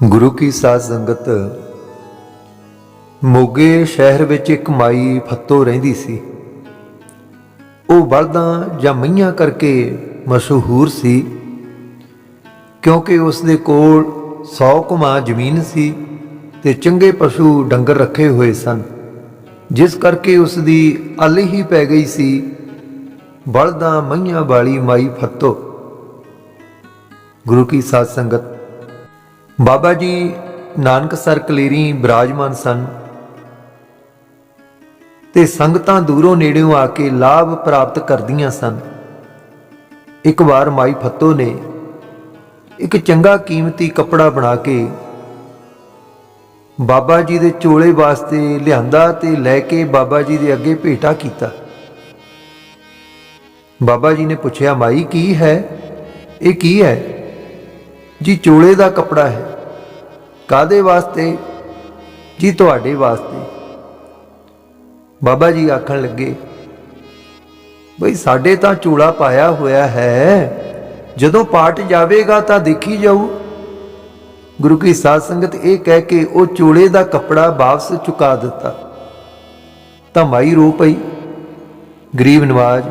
ਗੁਰੂ ਕੀ ਸਾਧ ਸੰਗਤ, ਮੋਗੇ ਸ਼ਹਿਰ ਵਿੱਚ ਇੱਕ ਮਾਈ ਫੱਤੋ ਰਹਿੰਦੀ ਸੀ। ਉਹ ਬਲਦਾਂ ਜਾਂ ਮਈਆਂ ਕਰਕੇ ਮਸ਼ਹੂਰ ਸੀ, ਕਿਉਂਕਿ ਉਸ ਦੇ ਕੋਲ 100 ਕੁਮਾ ਜ਼ਮੀਨ ਸੀ ਤੇ ਚੰਗੇ ਪਸ਼ੂ ਡੰਗਰ ਰੱਖੇ ਹੋਏ ਸਨ, ਜਿਸ ਕਰਕੇ ਉਸ ਦੀ ਅਲ ਹੀ ਪੈ ਗਈ ਸੀ ਬਲਦਾਂ ਮਈਆਂ ਵਾਲੀ ਮਾਈ ਫੱਤੋ। ਗੁਰੂ ਕੀ ਸਾਧ ਸੰਗਤ ਬਾਬਾ ਜੀ ਨਾਨਕਸਰ ਕਲੇਰੀ ਬਿਰਾਜਮਾਨ ਸਨ ਤੇ ਸੰਗਤਾਂ ਦੂਰੋਂ ਨੇੜਿਓਂ ਆ ਕੇ ਲਾਭ ਪ੍ਰਾਪਤ ਕਰਦੀਆਂ ਸਨ। ਇੱਕ ਵਾਰ ਮਾਈ ਫੱਤੋ ਨੇ ਇੱਕ ਚੰਗਾ ਕੀਮਤੀ ਕੱਪੜਾ ਬਣਾ ਕੇ ਬਾਬਾ ਜੀ ਦੇ ਚੋਲੇ ਵਾਸਤੇ ਲਿਆਂਦਾ ਤੇ ਲੈ ਕੇ ਬਾਬਾ ਜੀ ਦੇ ਅੱਗੇ ਭੇਟਾ ਕੀਤਾ। ਬਾਬਾ ਜੀ ਨੇ ਪੁੱਛਿਆ, ਮਾਈ, ਕੀ ਹੈ? ਇਹ ਕੀ ਹੈ? ਜੀ ਚੋਲੇ ਦਾ ਕੱਪੜਾ ਹੈ। ਕਾਦੇ ਵਾਸਤੇ? ਜੀ ਤੁਹਾਡੇ ਵਾਸਤੇ। ਬਾਬਾ ਜੀ ਆਖਣ ਲੱਗੇ, ਬਈ ਸਾਡੇ ਤਾਂ ਚੋਲਾ ਪਾਇਆ ਹੋਇਆ ਹੈ। ਜਦੋਂ ਪਾਠ ਜਾਵੇਗਾ ਤਾਂ ਦੇਖੀ ਜਾਊ। ਗੁਰੂ ਕੀ ਸਾਧ ਸੰਗਤ ਇਹ ਕਹਿ ਕੇ ਉਹ ਚੋਲੇ ਦਾ ਕੱਪੜਾ ਵਾਪਸ ਚੁਕਾ ਦਿੱਤਾ। ਤਾਂ ਮਾਈ ਰੋ ਪਈ। ਗਰੀਬ ਨਵਾਜ,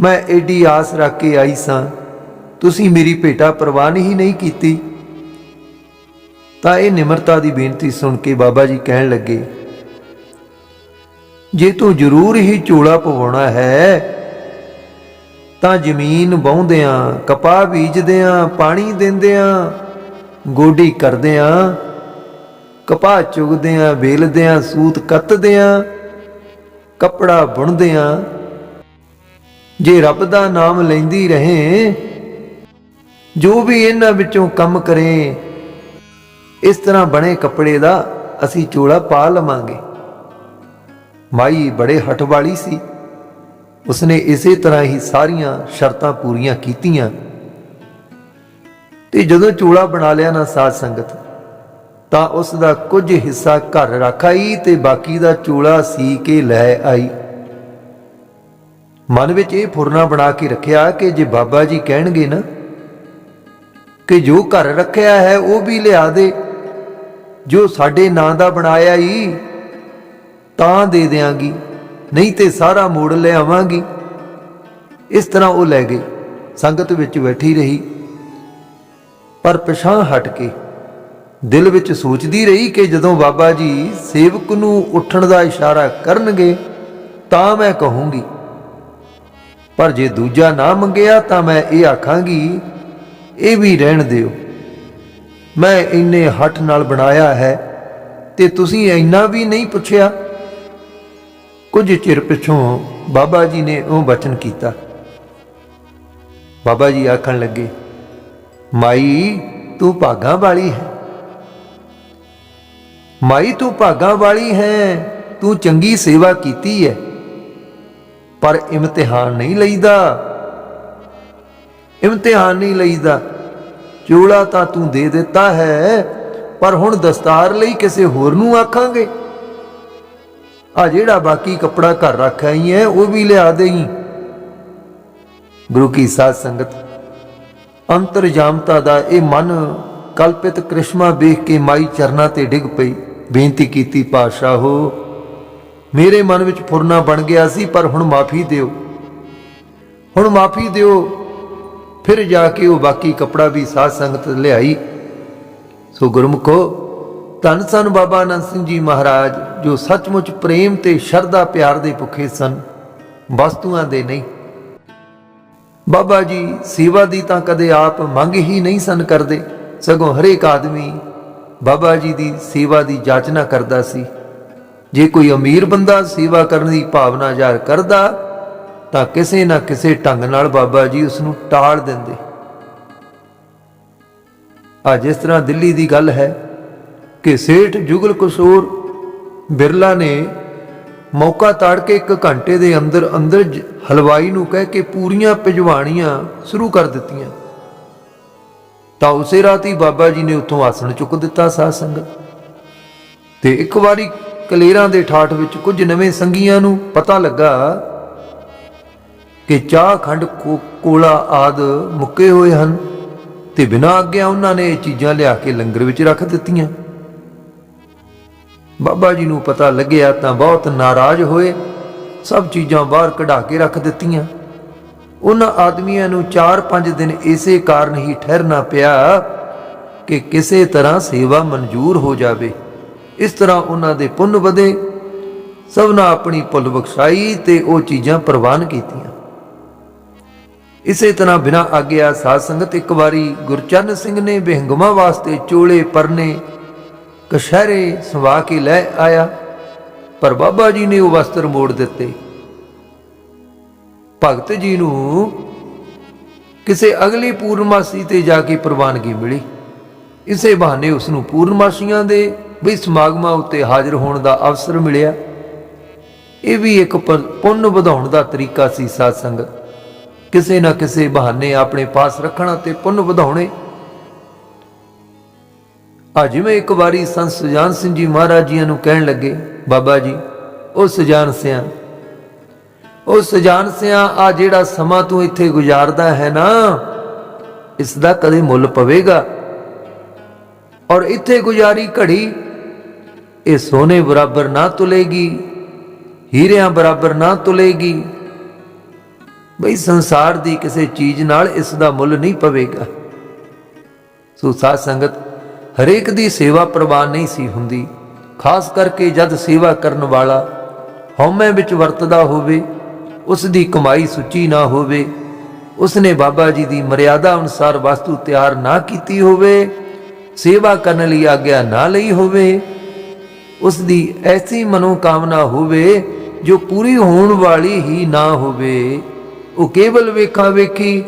ਮੈਂ ਏਡੀ ਆਸ ਰੱਖ ਕੇ ਆਈ ਸਾਂ। ਤੁਸੀਂ ਮੇਰੀ ਭੇਟਾ ਪ੍ਰਵਾਨ ਹੀ ਨਹੀਂ ਕੀਤੀ। ਤਾਂ ਇਹ ਨਿਮਰਤਾ ਦੀ ਬੇਨਤੀ ਸੁਣ ਕੇ ਬਾਬਾ ਜੀ ਕਹਿਣ ਲੱਗੇ, ਜੇ ਤੂੰ ਜ਼ਰੂਰ ਹੀ ਚੋਲਾ ਪਵਾਉਣਾ ਹੈ, ਤਾਂ ਜ਼ਮੀਨ ਵਾਹੁੰਦਿਆਂ, ਕਪਾਹ ਬੀਜਦਿਆਂ, ਪਾਣੀ ਦਿੰਦਿਆਂ, ਗੋਡੀ ਕਰਦਿਆਂ, ਕਪਾਹ ਚੁਗਦਿਆਂ, ਵੇਲਦਿਆਂ, ਸੂਤ ਕੱਤਦਿਆਂ, ਕੱਪੜਾ ਬੁਣਦਿਆਂ, ਜੇ ਰੱਬ ਦਾ ਨਾਮ ਲੈਂਦੀ ਰਹੇ ਜੋ ਵੀ ਇਹਨਾਂ ਵਿੱਚੋਂ ਕੰਮ ਕਰੇ, ਇਸ ਤਰ੍ਹਾਂ ਬਣੇ ਕੱਪੜੇ ਦਾ ਅਸੀਂ ਚੋਲਾ ਪਾ ਲਵਾਂਗੇ। ਮਾਈ ਬੜੇ ਹੱਠ ਵਾਲੀ ਸੀ। ਉਸਨੇ ਇਸੇ ਤਰ੍ਹਾਂ ਹੀ ਸਾਰੀਆਂ ਸ਼ਰਤਾਂ ਪੂਰੀਆਂ ਕੀਤੀਆਂ। ਤੇ ਜਦੋਂ ਚੋਲਾ ਬਣਾ ਲਿਆ ਨਾ ਸਾਧ ਸੰਗਤ, ਤਾਂ ਉਸ ਦਾ ਕੁਝ ਹਿੱਸਾ ਘਰ ਰੱਖ ਆਈ ਤੇ ਬਾਕੀ ਦਾ ਚੋਲਾ ਸੀ ਕੇ ਲੈ ਆਈ। ਮਨ ਵਿੱਚ ਇਹ ਫੁਰਨਾ ਬਣਾ ਕੇ ਰੱਖਿਆ ਕਿ ਜੇ ਬਾਬਾ ਜੀ ਕਹਿਣਗੇ ਨਾ ਕਿ ਜੋ ਘਰ ਰੱਖਿਆ ਹੈ ਉਹ ਵੀ ਲਿਆ ਦੇ। ਜੋ ਸਾਡੇ ਨਾਂ ਦਾ ਬਣਾਇਆ ਈ, ਤਾਂ ਦੇ ਦਿਆਂਗੀ, ਨਹੀਂ ਤੇ ਸਾਰਾ ਮੋੜ ਲਿਆਵਾਂਗੀ। ਇਸ ਤਰ੍ਹਾਂ ਉਹ ਲੈ ਗਏ, ਸੰਗਤ ਵਿੱਚ ਬੈਠੀ ਰਹੀ। ਪਰ ਪਿਛਾਂ ਹਟ ਕੇ ਦਿਲ ਵਿੱਚ ਸੋਚਦੀ ਰਹੀ ਕਿ ਜਦੋਂ ਬਾਬਾ ਜੀ ਸੇਵਕ ਨੂੰ ਉੱਠਣ ਦਾ ਇਸ਼ਾਰਾ ਕਰਨਗੇ, ਤਾਂ ਮੈਂ ਕਹੂੰਗੀ, ਪਰ ਜੇ ਦੂਜਾ ਨਾ ਮੰਗਿਆ ਤਾਂ ਮੈਂ ਇਹ ਆਖਾਂਗੀ ਇਹ ਵੀ ਰਹਿਣ ਦਿਓ। ਮੈਂ ਇੰਨੇ ਹੱਠ ਨਾਲ ਬਣਾਇਆ ਹੈ ਤੇ ਤੁਸੀਂ ਇੰਨਾ ਵੀ ਨਹੀਂ ਪੁੱਛਿਆ। ਕੁਝ ਚਿਰ ਪਿਛੋਂ ਬਾਬਾ ਜੀ ਨੇ ਉਹ ਬਚਨ ਕੀਤਾ। ਬਾਬਾ ਜੀ ਆਖਣ ਲੱਗੇ, ਮਾਈ, ਤੂੰ ਭਾਗਾਂ ਵਾਲੀ ਹੈ। ਮਾਈ, ਤੂੰ ਭਾਗਾਂ ਵਾਲੀ ਹੈ। ਤੂੰ ਚੰਗੀ ਸੇਵਾ ਕੀਤੀ ਹੈ। ਪਰ ਇਮਤਿਹਾਨ ਨਹੀਂ ਲਈਦਾ। ਇਮਤਿਹਾਨ ਨਹੀਂ ਲਈਦਾ। ਚੋਲਾ ਤਾਂ ਤੂੰ ਦੇ ਦਿੱਤਾ ਹੈ, ਪਰ ਹੁਣ ਦਸਤਾਰ ਲਈ ਕਿਸੇ ਹੋਰ ਨੂੰ ਆਖਾਂਗੇ। ਆ ਜਿਹੜਾ ਬਾਕੀ ਕੱਪੜਾ ਘਰ ਰੱਖ ਆਈ ਹੈ, ਉਹ ਵੀ ਲਿਆ ਦੇਈ ਗੁਰੂ ਕੀ ਸਾਧ ਸੰਗਤ, ਅੰਤਰਜਾਮਤਾ ਦਾ ਇਹ ਮਨ ਕਲਪਿਤ ਕ੍ਰਿਸ਼ਮਾ ਵੇਖ ਕੇ ਮਾਈ ਚਰਨਾ ਤੇ ਡਿੱਗ ਪਈ। ਬੇਨਤੀ ਕੀਤੀ, ਪਾਤਸ਼ਾਹੋ, ਮੇਰੇ ਮਨ ਵਿੱਚ ਫੁਰਨਾ ਬਣ ਗਿਆ ਸੀ, ਪਰ ਹੁਣ ਮਾਫੀ ਦਿਓ। ਹੁਣ ਮਾਫੀ ਦਿਓ ਫਿਰ ਜਾ ਕੇ ਉਹ ਬਾਕੀ ਕਪੜਾ ਵੀ ਸਾਧ ਸੰਗਤ ਲਿਆਈ। ਸੋ ਗੁਰਮੁਖੋ, ਧੰਨ ਸਨ ਬਾਬਾ ਅਨੰਦ ਸਿੰਘ ਜੀ ਮਹਾਰਾਜ, ਜੋ ਸੱਚਮੁੱਚ ਪ੍ਰੇਮ ਤੇ ਸ਼ਰਧਾ ਪਿਆਰ ਦੇ ਭੁੱਖੇ ਸਨ, ਵਸਤੂਆਂ ਦੇ ਨਹੀਂ। ਬਾਬਾ ਜੀ, ਸੇਵਾ ਦੀ ਤਾਂ ਕਦੇ ਆਪ ਮੰਗ ਹੀ ਨਹੀਂ ਸਨ ਕਰਦੇ, ਸਗੋਂ ਹਰੇਕ ਆਦਮੀ ਬਾਬਾ ਜੀ ਦੀ ਸੇਵਾ ਦੀ ਜਾਚਨਾ ਕਰਦਾ ਸੀ। ਜੇ ਕੋਈ ਅਮੀਰ ਬੰਦਾ ਸੇਵਾ ਕਰਨ ਦੀ ਭਾਵਨਾ ਜ਼ਾਹਰ ਕਰਦਾ ਤਾਂ ਕਿਸੇ ਨਾ ਕਿਸੇ ਢੰਗ ਨਾਲ ਬਾਬਾ ਜੀ ਉਸ ਨੂੰ ਟਾਲ ਦਿੰਦੇ। ਆ ਜਿਸ ਤਰ੍ਹਾਂ ਦਿੱਲੀ ਦੀ ਗੱਲ ਹੈ ਕਿ ਸੇਠ ਜੁਗਲ ਕਸੂਰ ਬਿਰਲਾ ਨੇ ਮੌਕਾ ਤਾੜ ਕੇ ਇੱਕ ਘੰਟੇ ਦੇ ਅੰਦਰ ਅੰਦਰ ਹਲਵਾਈ ਨੂੰ ਕਹਿ ਕੇ ਪੂਰੀਆਂ ਭਿਜਵਾਣੀਆਂ ਸ਼ੁਰੂ ਕਰ ਦਿੱਤੀਆਂ। ਤਾਂ ਉਸੇ ਰਾਤ ਹੀ ਬਾਬਾ ਜੀ ਨੇ ਉੱਥੋਂ ਆਸਣ ਚੁੱਕ ਦਿੱਤਾ ਸਾਧ ਸੰਗਤ। ਤੇ ਇੱਕ ਵਾਰੀ ਕਲੇਰਾਂ ਦੇ ਠਾਠ ਵਿੱਚ ਕੁਝ ਨਵੇਂ ਸੰਗੀਆਂ ਨੂੰ ਪਤਾ ਲੱਗਾ ਕਿ ਚਾਹ ਖੰਡ ਕੋਲਾ ਆਦ ਮੁੱਕੇ ਹੋਏ ਹਨ ਤੇ ਬਿਨਾਂ ਆਗਿਆ ਉਹਨਾਂ ਨੇ ਇਹ ਚੀਜ਼ਾਂ ਲਿਆ ਕੇ ਲੰਗਰ ਵਿੱਚ ਰੱਖ ਦਿੱਤੀਆਂ। ਬਾਬਾ ਜੀ ਨੂੰ ਪਤਾ ਲੱਗਿਆ ਤਾਂ ਬਹੁਤ ਨਾਰਾਜ਼ ਹੋਏ, ਸਭ ਚੀਜ਼ਾਂ ਬਾਹਰ ਕਢਾ ਕੇ ਰੱਖ ਦਿੱਤੀਆਂ। ਉਹਨਾਂ ਆਦਮੀਆਂ ਨੂੰ 4-5 ਦਿਨ ਇਸੇ ਕਾਰਨ ਹੀ ਠਹਿਰਨਾ ਪਿਆ ਕਿ ਕਿਸੇ ਤਰ੍ਹਾਂ ਸੇਵਾ ਮਨਜ਼ੂਰ ਹੋ ਜਾਵੇ। ਇਸ ਤਰ੍ਹਾਂ ਉਹਨਾਂ ਦੇ ਪੁੰਨ ਵਧੇ। ਸਭਨਾ ਆਪਣੀ ਭੁੱਲ ਬਖਸ਼ਾਈ ਤੇ ਉਹ ਚੀਜ਼ਾਂ ਪ੍ਰਵਾਨ ਕੀਤੀਆਂ। ਇਸੇ ਤਰ੍ਹਾਂ ਬਿਨਾਂ ਆਗਿਆ ਸਾਧ ਸੰਗਤ ਇੱਕ ਵਾਰੀ ਗੁਰਚਰਨ ਸਿੰਘ ਨੇ ਬਿਹੰਗਮਾ ਵਾਸਤੇ ਚੋਲੇ ਪਰਨੇ ਕਸ਼ਹਿਰੇ ਸਵਾ ਕੇ ਲੈ ਆਇਆ, ਪਰ ਬਾਬਾ ਜੀ ਨੇ ਉਹ ਵਸਤਰ ਮੋੜ ਦਿੱਤੇ। ਭਗਤ ਜੀ ਨੂੰ ਕਿਸੇ ਅਗਲੀ ਪੂਰਨਮਾਸੀ ਤੇ ਜਾ ਕੇ ਪ੍ਰਵਾਨਗੀ ਮਿਲੀ। ਇਸੇ ਬਹਾਨੇ ਉਸ ਨੂੰ ਪੂਰਨਮਾਸੀਆਂ ਦੇ ਵੀ ਸਮਾਗਮਾਂ ਉੱਤੇ ਹਾਜ਼ਰ ਹੋਣ ਦਾ ਅਵਸਰ ਮਿਲਿਆ। ਇਹ ਵੀ ਇੱਕ ਪੁੰਨ ਵਧਾਉਣ ਦਾ ਤਰੀਕਾ ਸੀ ਸਾਧ ਸੰਗਤ। ਕਿਸੇ ਨਾ ਕਿਸੇ ਬਹਾਨੇ ਆਪਣੇ ਪਾਸ ਰੱਖਣਾ ਤੇ ਪੁੰਨ ਵਧਾਉਣੇ। ਆ ਜਿਵੇਂ ਇੱਕ ਵਾਰੀ ਸੰਤ ਸੁਜਾਨ ਸਿੰਘ ਜੀ ਮਹਾਰਾਜ ਜੀਆਂ ਨੂੰ ਕਹਿਣ ਲੱਗੇ, ਬਾਬਾ ਜੀ, ਉਹ ਸੁਜਾਨ ਸਿਆਂ, ਉਹ ਸੁਜਾਨ ਸਿਆਂ, ਆ ਜਿਹੜਾ ਸਮਾਂ ਤੂੰ ਇੱਥੇ ਗੁਜ਼ਾਰਦਾ ਹੈ ਨਾ ਇਸ ਦਾ ਕਦੇ ਮੁੱਲ ਪਵੇਗਾ। ਔਰ ਇੱਥੇ ਗੁਜ਼ਾਰੀ ਘੜੀ, ਇਹ ਸੋਨੇ ਬਰਾਬਰ ਨਾ ਤੁਲੇਗੀ, ਹੀਰਿਆਂ ਬਰਾਬਰ ਨਾ ਤੁਲੇਗੀ ਬਈ ਸੰਸਾਰ ਦੀ ਕਿਸੇ ਚੀਜ਼ ਨਾਲ ਇਸ ਦਾ ਮੁੱਲ ਨਹੀਂ ਪਵੇਗਾ। ਸੋ ਸਾਧ ਸੰਗਤ, ਹਰੇਕ ਦੀ ਸੇਵਾ ਪ੍ਰਵਾਨ ਨਹੀਂ ਸੀ ਹੁੰਦੀ। ਖਾਸ ਕਰਕੇ ਜਦ ਸੇਵਾ ਕਰਨ ਵਾਲਾ ਹਉਮੈ ਵਿੱਚ ਵਰਤਦਾ ਹੋਵੇ, ਉਸ ਦੀ ਕਮਾਈ ਸੁੱਚੀ ਨਾ ਹੋਵੇ ਉਸ ਨੇ ਬਾਬਾ ਜੀ ਦੀ ਮਰਿਆਦਾ ਅਨੁਸਾਰ ਵਸਤੂ ਤਿਆਰ ਨਾ ਕੀਤੀ ਹੋਵੇ, ਸੇਵਾ ਕਰਨ ਲਈ ਆਗਿਆ ਨਾ ਲਈ ਹੋਵੇ, ਉਸ ਦੀ ਐਸੀ ਮਨੋਕਾਮਨਾ ਹੋਵੇ ਜੋ ਪੂਰੀ ਹੋਣ ਵਾਲੀ ਹੀ ਨਾ ਹੋਵੇ। ਉਹ ਕੇਵਲ ਵੇਖਾਂ ਵੇਖੀ,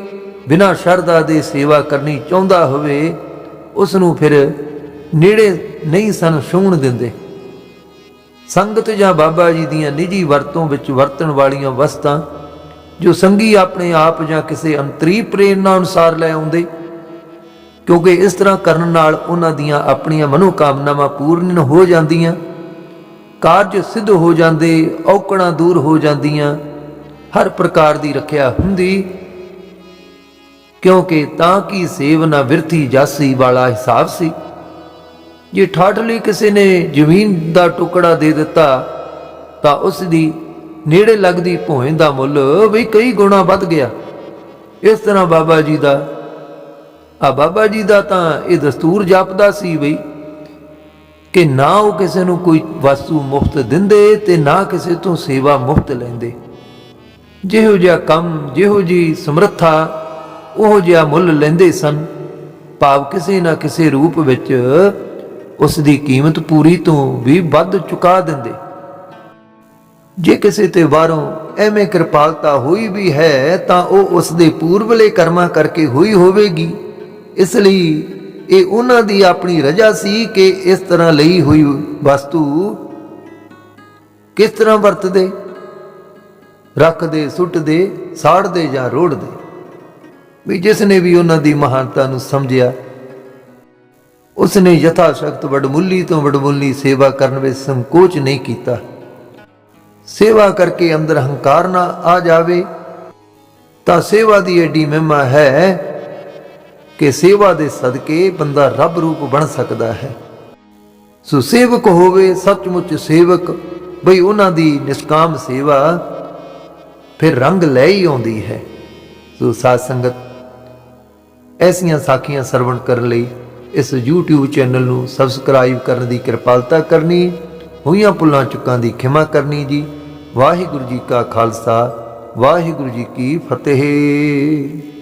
ਬਿਨਾਂ ਸ਼ਰਧਾ ਦੇ ਸੇਵਾ ਕਰਨੀ ਚਾਹੁੰਦਾ ਹੋਵੇ ਉਸ ਨੂੰ ਫਿਰ ਨੇੜੇ ਨਹੀਂ ਸਨ ਛੂਹਣ ਦਿੰਦੇ। ਸੰਗਤ ਜਾਂ ਬਾਬਾ ਜੀ ਦੀਆਂ ਨਿੱਜੀ ਵਰਤੋਂ ਵਿੱਚ ਵਰਤਣ ਵਾਲੀਆਂ ਵਸਤਾਂ, ਜੋ ਸੰਗੀ ਆਪਣੇ ਆਪ ਜਾਂ ਕਿਸੇ ਅੰਤਰੀ ਪ੍ਰੇਰਨਾ ਅਨੁਸਾਰ ਲੈ ਆਉਂਦੇ, ਕਿਉਂਕਿ ਇਸ ਤਰ੍ਹਾਂ ਕਰਨ ਨਾਲ ਉਹਨਾਂ ਦੀਆਂ ਆਪਣੀਆਂ ਮਨੋਕਾਮਨਾਵਾਂ ਪੂਰਨ ਹੋ ਜਾਂਦੀਆਂ, ਕਾਰਜ ਸਿੱਧ ਹੋ ਜਾਂਦੇ, ਔਕੜਾਂ ਦੂਰ ਹੋ ਜਾਂਦੀਆਂ ਹਰ ਪ੍ਰਕਾਰ ਦੀ ਰੱਖਿਆ ਹੁੰਦੀ। ਕਿਉਂਕਿ ਤਾਂ ਕੀ ਸੇਵ ਨਾ ਵਿਰਥੀ ਜਾਸੀ ਵਾਲਾ ਹਿਸਾਬ ਸੀ। ਜੇ ਠਾਠ ਲਈ ਕਿਸੇ ਨੇ ਜ਼ਮੀਨ ਦਾ ਟੁਕੜਾ ਦੇ ਦਿੱਤਾ, ਤਾਂ ਉਸ ਦੀ ਨੇੜੇ ਲੱਗਦੀ ਭੋਏ ਦਾ ਮੁੱਲ ਵੀ ਕਈ ਗੁਣਾ ਵੱਧ ਗਿਆ। ਇਸ ਤਰ੍ਹਾਂ ਬਾਬਾ ਜੀ ਦਾ, ਆ ਬਾਬਾ ਜੀ ਦਾ ਤਾਂ ਇਹ ਦਸਤੂਰ ਜਾਪਦਾ ਸੀ ਬਈ ਕਿ ਨਾ ਉਹ ਕਿਸੇ ਨੂੰ ਕੋਈ ਵਸਤੂ ਮੁਫਤ ਦਿੰਦੇ ਤੇ ਨਾ ਕਿਸੇ ਤੋਂ ਸੇਵਾ ਮੁਫਤ ਲੈਂਦੇ। ਜਿਹੋ ਜਿਹਾ ਕੰਮ, ਜਿਹੋ ਜੀ ਸਮਰੱਥਾ, ਉਹ ਜਿਹਾ ਮੁੱਲ ਲੈਂਦੇ ਸਨ, ਭਾਵ ਕਿਸੇ ਨਾ ਕਿਸੇ ਰੂਪ ਵਿੱਚ ਉਸ ਦੀ ਕੀਮਤ ਪੂਰੀ ਤੋਂ ਵੀ ਵੱਧ ਚੁਕਾ ਦਿੰਦੇ। ਜੇ ਕਿਸੇ ਤੇ ਬਾਹਰੋਂ ਐਵੇਂ ਕਿਰਪਾਲਤਾ ਹੋਈ ਵੀ ਹੈ, ਤਾਂ ਉਹ ਉਸ ਦੇ ਪੂਰਵਲੇ ਕਰਮਾਂ ਕਰਕੇ ਹੋਈ ਹੋਵੇਗੀ। ਇਸ ਲਈ ਇਹ ਉਹਨਾਂ ਦੀ ਆਪਣੀ ਰਜਾ ਸੀ ਕਿ ਇਸ ਤਰ੍ਹਾਂ ਲਈ ਹੋਈ ਵਸਤੂ ਕਿਸ ਤਰ੍ਹਾਂ ਵਰਤਦੇ? ਰੱਖਦੇ, ਸੁੱਟਦੇ, ਸਾੜਦੇ ਜਾਂ ਰੋੜਦੇ। ਵੀ ਜਿਸ ਨੇ ਵੀ ਉਹਨਾਂ ਦੀ ਮਹਾਨਤਾ ਨੂੰ ਸਮਝਿਆ ਉਸ ਨੇ ਯਥਾ ਸ਼ਕਤ ਵਡਮੁੱਲੀ ਤੋਂ ਵਡਮੁੱਲੀ ਸੇਵਾ ਕਰਨ ਵਿੱਚ ਸੰਕੋਚ ਨਹੀਂ ਕੀਤਾ। ਸੇਵਾ ਕਰਕੇ ਅੰਦਰ ਹੰਕਾਰ ਨਾ ਆ ਜਾਵੇ, ਤਾਂ ਸੇਵਾ ਦੀ ਏਡੀ ਮਹਿਮਾ ਹੈ ਕਿ ਸੇਵਾ ਦੇ ਸਦਕੇ ਬੰਦਾ ਰੱਬ ਰੂਪ ਬਣ ਸਕਦਾ ਹੈ। ਸੋ ਸੇਵਕ ਹੋਵੇ, ਸੱਚਮੁੱਚ ਸੇਵਕ, ਬਈ ਉਹਨਾਂ ਦੀ ਨਿਸ਼ਕਾਮ ਸੇਵਾ ਫਿਰ ਰੰਗ ਲੈ ਹੀ ਆਉਂਦੀ ਹੈ। ਸੋ ਸਾਧ ਸੰਗਤ, ਐਸੀਆਂ ਸਾਖੀਆਂ ਸਰਵਣ ਕਰਨ ਲਈ ਇਸ YouTube ਚੈਨਲ ਨੂੰ ਸਬਸਕ੍ਰਾਈਬ ਕਰਨ ਦੀ ਕਿਰਪਾਲਤਾ ਕਰਨੀ, ਹੋਈਆਂ ਪੁੱਲਾਂ ਚੁੱਕਾਂ ਦੀ ਖਿਮਾ ਕਰਨੀ ਜੀ। ਵਾਹਿਗੁਰੂ ਜੀ ਕਾ ਖਾਲਸਾ, ਵਾਹਿਗੁਰੂ ਜੀ ਕੀ ਫਤਿਹ।